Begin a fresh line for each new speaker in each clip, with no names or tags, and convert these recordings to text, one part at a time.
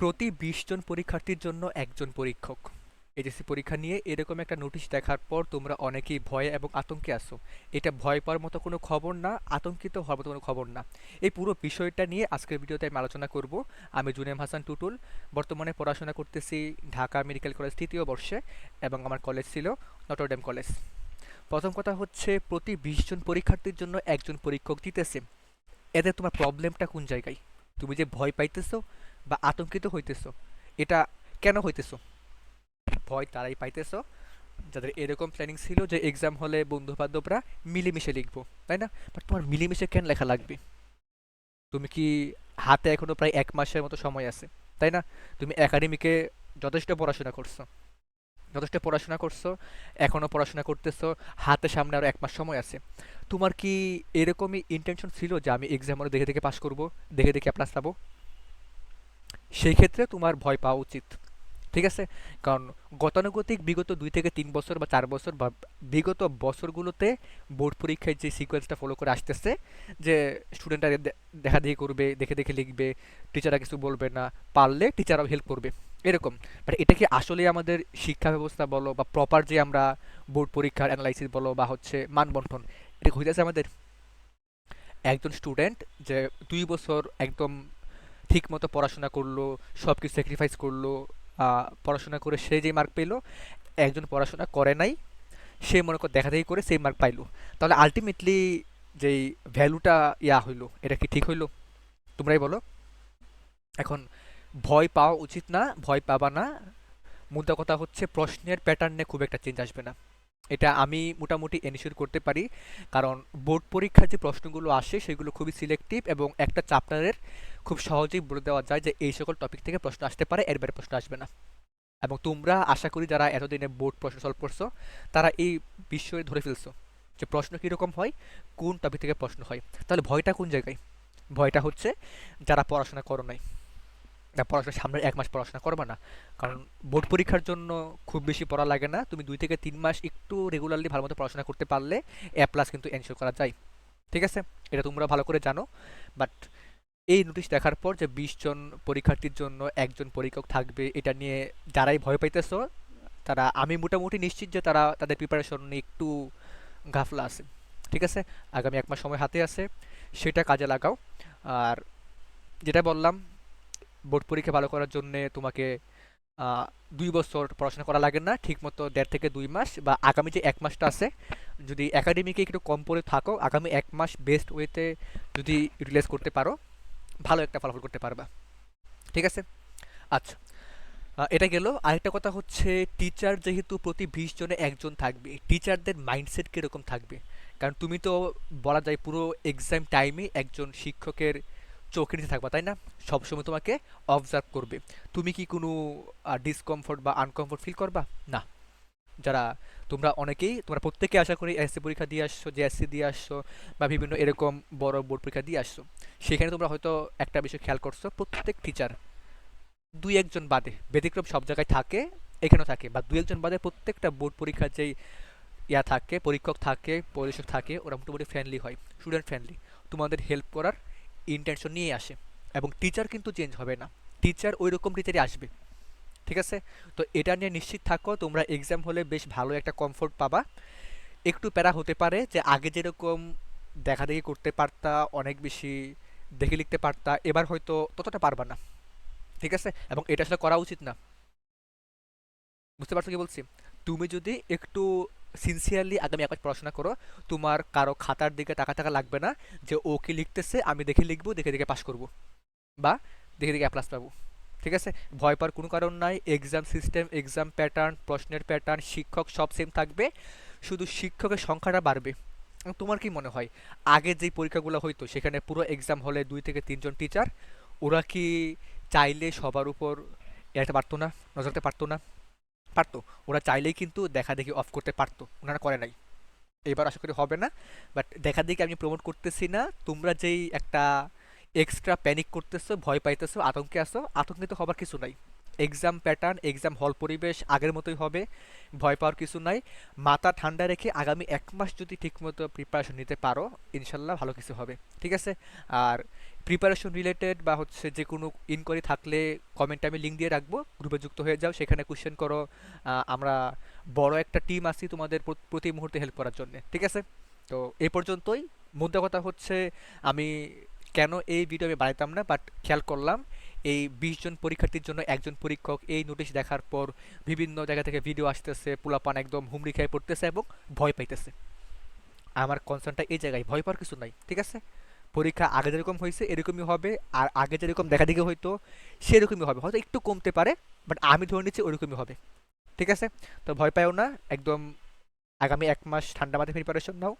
প্রতি বিশ জন পরীক্ষার্থীর জন্য একজন পরীক্ষক। এইচএসসি পরীক্ষা নিয়ে এরকম একটা নোটিশ দেখার পর তোমরা অনেকেই ভয়ে এবং আতঙ্কে আসো এটা ভয় পাওয়ার মতো কোনো খবর না, আতঙ্কিত হওয়ার মতো কোনো খবর না। এই পুরো বিষয়টা নিয়ে আজকের ভিডিওতে আমি আলোচনা করব। আমি জুনেম হাসান টুটুল, বর্তমানে পড়াশোনা করতেছি ঢাকা মেডিকেল কলেজ তৃতীয় বর্ষে এবং আমার কলেজ ছিল নটরডেম কলেজ। প্রথম কথা হচ্ছে প্রতি বিশ জন পরীক্ষার্থীর জন্য একজন পরীক্ষক দিতেছে। এতে তোমার প্রবলেমটা কোন জায়গায়? তুমি যে ভয় পাইতেছো বা আতঙ্কিত হইতেছ? এটা কেন হইতেছো? ভয় তারাই পাইতেছো। যাদের এরকম প্ল্যানিং ছিল যে এক্সাম হলে বন্ধু বান্ধবরা মিলেমিশে লিখব, তাই না? বাট তোমার মিলেমিশে কেন লেখা লাগবে? তুমি কি হাতে এখনও প্রায় এক মাসের মতো সময় আছে, তাই না? তুমি একাডেমিকে যথেষ্ট পড়াশোনা করছ। যথেষ্ট পড়াশোনা করছ, এখনও পড়াশোনা করতেছো, হাতে সামনে আরও এক মাস সময় আছে। তোমার কি এরকমই ইন্টেনশন ছিল যে আমি এক্সাম দেখে দেখে পাশ করব, দেখে দেখে প্লাস পাবো সেই ক্ষেত্রে তোমার ভয় পাওয়া উচিত। ঠিক আছে? কারণ গতানুগতিক বিগত দুই থেকে তিন বছর বা চার বছর বা বিগত বছরগুলোতে বোর্ড পরীক্ষায় যে সিকোয়েন্সটা ফলো করে আসতেছে, যে স্টুডেন্টরা দেখা দেখি করবে, দেখে দেখে লিখবে টিচাররা কিছু বলবে না, পারলে টিচাররাও হেল্প করবে। এরকম। বাট এটা কি আসলে আমাদের শিক্ষা ব্যবস্থা বলো বা প্রপার যে আমরা বোর্ড পরীক্ষার অ্যানালাইসিস বলো বা হচ্ছে মানবন্ঠন এটা হইতেছে আমাদের। একজন স্টুডেন্ট যে দুই বছর একদম ঠিক মতো পড়াশোনা করল সব কিছু স্যাক্রিফাইস করল পড়াশোনা করে সে যে মার্ক পেল, একজন পড়াশোনা করে নাই, সে মনে কর দেখা দেখি করে সেই মার্ক পাইলো। তাহলে আলটিমেটলি যেই ভ্যালুটা ইয়া হইল, এটা কি ঠিক হইল? তোমরাই বলো। এখন ভয় পাওয়া উচিত না, ভয় পাবা না। মুদ্রা কথা হচ্ছে প্রশ্নের প্যাটার্নে খুব একটা চেঞ্জ আসবে না। এটা আমি মোটামুটি এনশিওর করতে পারি। কারণ বোর্ড পরীক্ষার যে প্রশ্নগুলো আসে, সেগুলো খুবই সিলেক্টিভ এবং একটা চ্যাপ্টারের খুব সহজেই বলে দেওয়া যায় যে এই সকল টপিক থেকে প্রশ্ন আসতে পারে, এর প্রশ্ন আসবে না। এবং তোমরা আশা করি যারা এতদিনে বোর্ড প্রশ্ন সলভ করছ, তারা এই বিষয়ে ধরে ফেলছো যে প্রশ্ন কীরকম হয়, কোন টপিক থেকে প্রশ্ন হয়। তাহলে ভয়টা কোন জায়গায়? ভয়টা হচ্ছে যারা পড়াশোনা করো নাই। পড়াশোনা, সামনের এক মাস পড়াশোনা করবে না। কারণ বোর্ড পরীক্ষার জন্য খুব বেশি পড়া লাগে না। তুমি দুই থেকে তিন মাস একটু রেগুলারলি ভালো মতো পড়াশোনা করতে পারলে এ প্লাস কিন্তু এনশিওর করা যায়। ঠিক আছে? এটা তোমরা ভালো করে জানো। বাট এই নোটিশ দেখার পর যে বিশ জন পরীক্ষার্থীর জন্য একজন পরীক্ষক থাকবে, এটা নিয়ে যারাই ভয় পাইতেছো, তারা, আমি মোটামুটি নিশ্চিত যে তারা, তাদের প্রিপারেশন নিয়ে একটু গাফলা আছে। ঠিক আছে? আগামী এক মাস সময় হাতে আছে। সেটা কাজে লাগাও। আর যেটা বললাম বোর্ড পরীক্ষা ভালো করার জন্য তোমাকে দুই বছর পড়াশোনা করা লাগে না ঠিক মতো দেড় থেকে দুই মাস বা আগামী যে এক মাসটা আছে, যদি একাডেমিকে একটু কম পড়ে থাকো, আগামী এক মাস বেস্ট ওয়েতে যদি ইউটিলাইজ করতে পারো, ভালো একটা ফলাফল করতে পারবা। ঠিক আছে? আচ্ছা এটা গেল। আরেকটা কথা হচ্ছে টিচার যেহেতু প্রতি বিশ জনে একজন থাকবে টিচারদের মাইন্ডসেট কীরকম থাকবে? কারণ তুমি তো বলা যায় পুরো এক্সাম টাইমে একজন শিক্ষকের নিচে থাকবা, তাই না? সবসময় তোমাকে অবজার্ভ করবে। তুমি কি কোনো ডিসকমফোর্ট বা আনকমফোর্ট ফিল করবা? না। যারা, তোমরা অনেকেই, তোমরা প্রত্যেকে আশা করি এসসি পরীক্ষা দিয়ে আসছো জেএসসি দিয়ে আসছো, বা বিভিন্ন এরকম বড় বোর্ড পরীক্ষা দিয়ে আসছো। সেখানে তোমরা হয়তো একটা বিষয় খেয়াল করছ, প্রত্যেক টিচার দুই একজন বাদে, ব্যতিক্রম সব জায়গায় থাকে, এখানেও থাকে, বা দুই একজন বাদে প্রত্যেকটা বোর্ড পরীক্ষার যেই ইয়া থাকে, পরীক্ষক থাকে, পরিদর্শক থাকে, ওরা মোটামুটি ফ্রেন্ডলি হয় স্টুডেন্ট ফ্রেন্ডলি তোমাদের হেল্প করার ইন্টেনশন নিয়ে আসে এবং টিচার কিন্তু চেঞ্জ হবে না। টিচার ওই রকম টিচারই আসবে। ঠিক আছে? তো এটা নিয়ে নিশ্চিত থাকো, তোমরা এক্সাম হলে বেশ ভালো একটা কমফোর্ট পাবা। একটু প্যারা হতে পারে যে আগে যেরকম দেখা দেখি করতে পারতা, অনেক বেশি দেখে লিখতে পারতা, এবার হয়তো ততটা পারবা না। ঠিক আছে? এবং এটা আসলে করা উচিত না। বুঝতে পারছ কি বলছি? তুমি যদি একটু সিনসিয়ারলি আগামী এক পড়াশোনা করো। তোমার কারও খাতার দিকে টাকা টাকা লাগবে না যে ও কি লিখতেছে, আমি দেখে লিখব, দেখে দেখে পাস করব। বা দেখে দেখে প্লাস পাবো। ঠিক আছে? ভয় পাওয়ার কোনো কারণ নাই। এক্সাম সিস্টেম এক্সাম প্যাটার্ন প্রশ্নের প্যাটার্ন শিক্ষক সব সেম থাকবে। শুধু শিক্ষকের সংখ্যাটা বাড়বে। তোমার কি মনে হয়? আগে যেই পরীক্ষাগুলো হইতো, সেখানে পুরো এক্সাম হলে দুই থেকে তিনজন টিচার ওরা কি চাইলে সবার উপর এড়াতে পারতো না নজরতে পারতো না? পারতো। ওরা চাইলেই কিন্তু দেখা দেখি অফ করতে পারতো। ওনারা করে নাই। এবার আশা করি হবে না। বাট দেখা দেখি আমি প্রমোট করতেছি না। তোমরা যেই একটা এক্সট্রা প্যানিক করতেছো, ভয় পাইতেছো, আতঙ্কে আসো আতঙ্কিত হবার কিছু নাই। এক্সাম প্যাটার্ন এক্সাম হল পরিবেশ আগের মতোই হবে, ভয় পাওয়ার কিছু নাই। মাথা ঠান্ডা রেখে আগামী এক মাস যদি ঠিকমতো প্রিপারেশন নিতে পারো, ইনশাল্লাহ ভালো কিছু হবে, ঠিক আছে? আর প্রিপারেশন রিলেটেড বা হচ্ছে যে কোনো ইনকোয়ারি থাকলে কমেন্টে আমি লিঙ্ক দিয়ে রাখব গ্রুপে যুক্ত হয়ে যাও, সেখানে কোশ্চেন করো। আমরা বড় একটা টিম আছি তোমাদের প্র- প্রতি মুহূর্তে হেল্প করার জন্য, ঠিক আছে? তো এই পর্যন্তই। মুদ্রা কথা হচ্ছে, আমি কেন এই ভিডিও আমি বানাইতাম না বাট খেয়াল করলাম। এই বিশ জন পরীক্ষার্থীর জন্য একজন পরীক্ষক এই নোটিশ দেখার পর বিভিন্ন জায়গা থেকে ভিডিও আসতেছে, পোলাপান একদম হুমড়ি খেয়ে পড়তেছে এবং ভয় পাইতেছে। আমার কনসার্নটা এই জায়গায়, ভয় পাওয়ার কিছু নাই, ঠিক আছে? পরীক্ষা আগে যেরকম হয়েছে, এরকমই হবে, আর আগে যেরকম দেখা দেখি হয়তো সেরকমই হবে। হয়তো একটু কমতে পারে বাট আমি ধরে নিচ্ছি ওরকমই হবে, ঠিক আছে? তো ভয় পাইও না, একদম আগামী এক মাস ঠান্ডা মাথায় প্রিপারেশন নাও।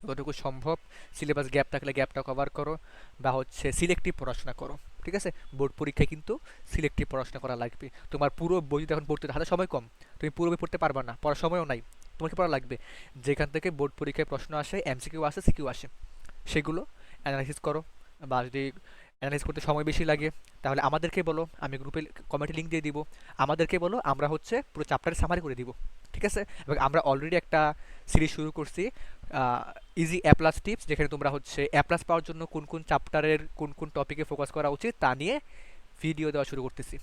যতটুকু সম্ভব সিলেবাস গ্যাপ থাকলে গ্যাপটা কভার করো, বা হচ্ছে সিলেক্টিভ পড়াশোনা করো। ঠিক আছে? বোর্ড পরীক্ষায় কিন্তু সিলেক্টিভ পড়াশোনা করা লাগবে। তোমার পুরো বই যদি এখন পড়তে হাতে সময় কম। তুমি পুরো বই পড়তে পারবা না, পড়ার সময়ও নাই। তোমাকে পড়া লাগবে। যেখান থেকে বোর্ড পরীক্ষায় প্রশ্ন আসে এমসিকিউ আসে সিকিউ আসে, সেগুলো অ্যানালাইসিস করো। বা যদি অ্যানালাইজ করতে সময় বেশি লাগে, তাহলে আমাদেরকে বলো, আমি গ্রুপে কমেন্টে লিঙ্ক দিয়ে দিব। আমাদেরকে বলো, আমরা হচ্ছে পুরো চ্যাপ্টারে সামারি করে দিব। ঠিক আছে? এবং আমরা অলরেডি একটা সিরিজ শুরু করছি ইজি অ্যাপ্লাস টিপস যেখানে তোমরা হচ্ছে অ্যাপ্লাস পাওয়ার জন্য কোন কোন চ্যাপ্টারের কোন কোন টপিকে ফোকাস করা উচিত তা নিয়ে ভিডিও দেওয়া শুরু করতেছি।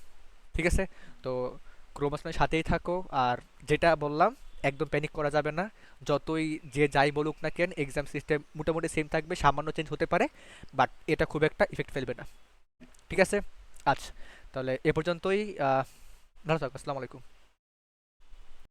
ঠিক আছে? তো ক্রোমাসনের সাথেই থাকো, আর যেটা বললাম, একদম প্যানিক করা যাবে না। যতই যে যাই বলুক না কেন এক্সাম সিস্টেম মোটামুটি সেম থাকবে, সামান্য চেঞ্জ হতে পারে বাট এটা খুব একটা ইফেক্ট ফেলবে না। ঠিক আছে? আচ্ছা তাহলে এ পর্যন্তই ভালো থাকো, আসসালামু আলাইকুম।